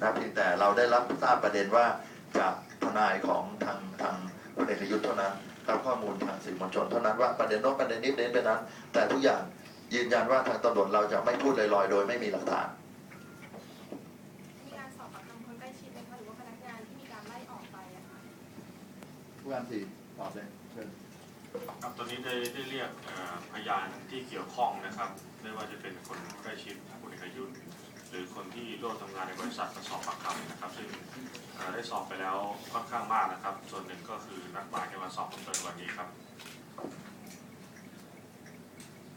นะเพียงแต่เราได้รับทราบประเด็นว่าจากทนายของทางทางพลเอกประยุทธ์เท่านั้นรับข้อมูลทางสื่อมวลชนเท่านั้นว่าประเด็นโน้นประเด็นนี้ประเด็นเป็นนั้น แต่ทุกอย่างยืนยันว่าทางตำรวจเราจะไม่พูดลอยๆ โดยไม่มีหลักฐานมีการสอบปากคำคนใกล้ชิดไหมคะหรือว่าพนักงานที่มีการไล่ออกไปอะคะผู้การสี่ตอบเลยเชิญครับตอนนี้ได้ได้เรียกพยานที่เกี่ยวข้องนะครับ ไม่ว่าจะเป็นคนใกล้ชิดผู้เอกประยุทธ์ คนที่ร่วมทำงานในบริษัทมาสอบปากคำนะครับ ซึ่งเอ่อได้สอบไปแล้วค่อนข้างมากนะครับ ส่วนหนึ่งก็คือนัดหมายให้มาสอบเพิ่มเติมวันนี้ครับ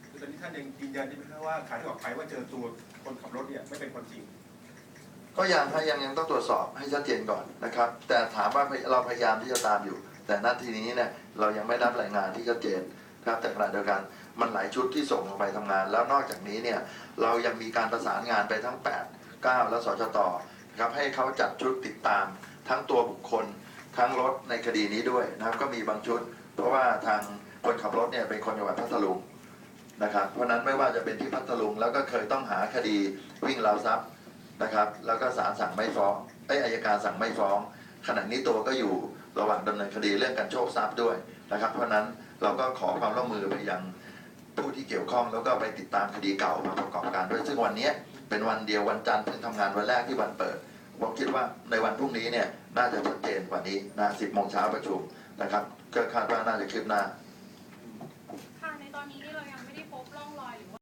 คือตอนนี้ท่านยังยืนยันใช่ไหมครับว่าข่าวที่ออกไปว่าเจอตัวคนขับรถเนี่ยไม่เป็นความจริง ก็ยังให้ยังยังต้องตรวจสอบให้ชัดเจนก่อนนะครับ แต่ถามว่าเราพยายามที่จะตามอยู่ แต่ณทีนี้เนี่ยเรายังไม่รับรายงานที่ชัดเจนครับแต่ขณะเดียวกันมันหลายชุดที่ส่งลงไปทำงาน แล้วนอกจากนี้เนี่ยเรายังมีการประสานงานไปทั้ง 8 9 และสชตนะครับให้เขาจัดชุดติดตามทั้งตัวบุคคล ทั้งรถในคดีนี้ด้วยนะครับ ก็มีบางชุด เพราะว่าทางคนขับรถเนี่ยเป็นคนจังหวัดพัทลุงนะครับ เพราะนั้นไม่ว่าจะเป็นที่พัทลุงแล้วก็เคยต้องหาคดีวิ่งราวทรัพย์นะครับ แล้วก็ศาลสั่งไม่ฟ้องไอ้อายการสั่งไม่ฟ้อง ขณะนี้ตัวก็อยู่ระหว่างดำเนินคดีเรื่องการโชคทรัพย์ด้วยนะครับ เพราะฉะนั้นเราก็ขอความร่วมมือไปยัง ผู้ที่เกี่ยวข้องแล้วก็ไปติดตามคดีเก่ามาประกอบการด้วย ซึ่งวันนี้เป็นวันเดียววันจันทร์เพิ่งทำงานวันแรกที่วันเปิดผมคิดว่าในวันพรุ่งนี้เนี่ยน่าจะชัดเจนกว่านี้นะสิบโมงเช้าประชุมนะครับก็คาดว่าน่าจะคืบหน้า ค่ะ ในตอนนี้เนี่ย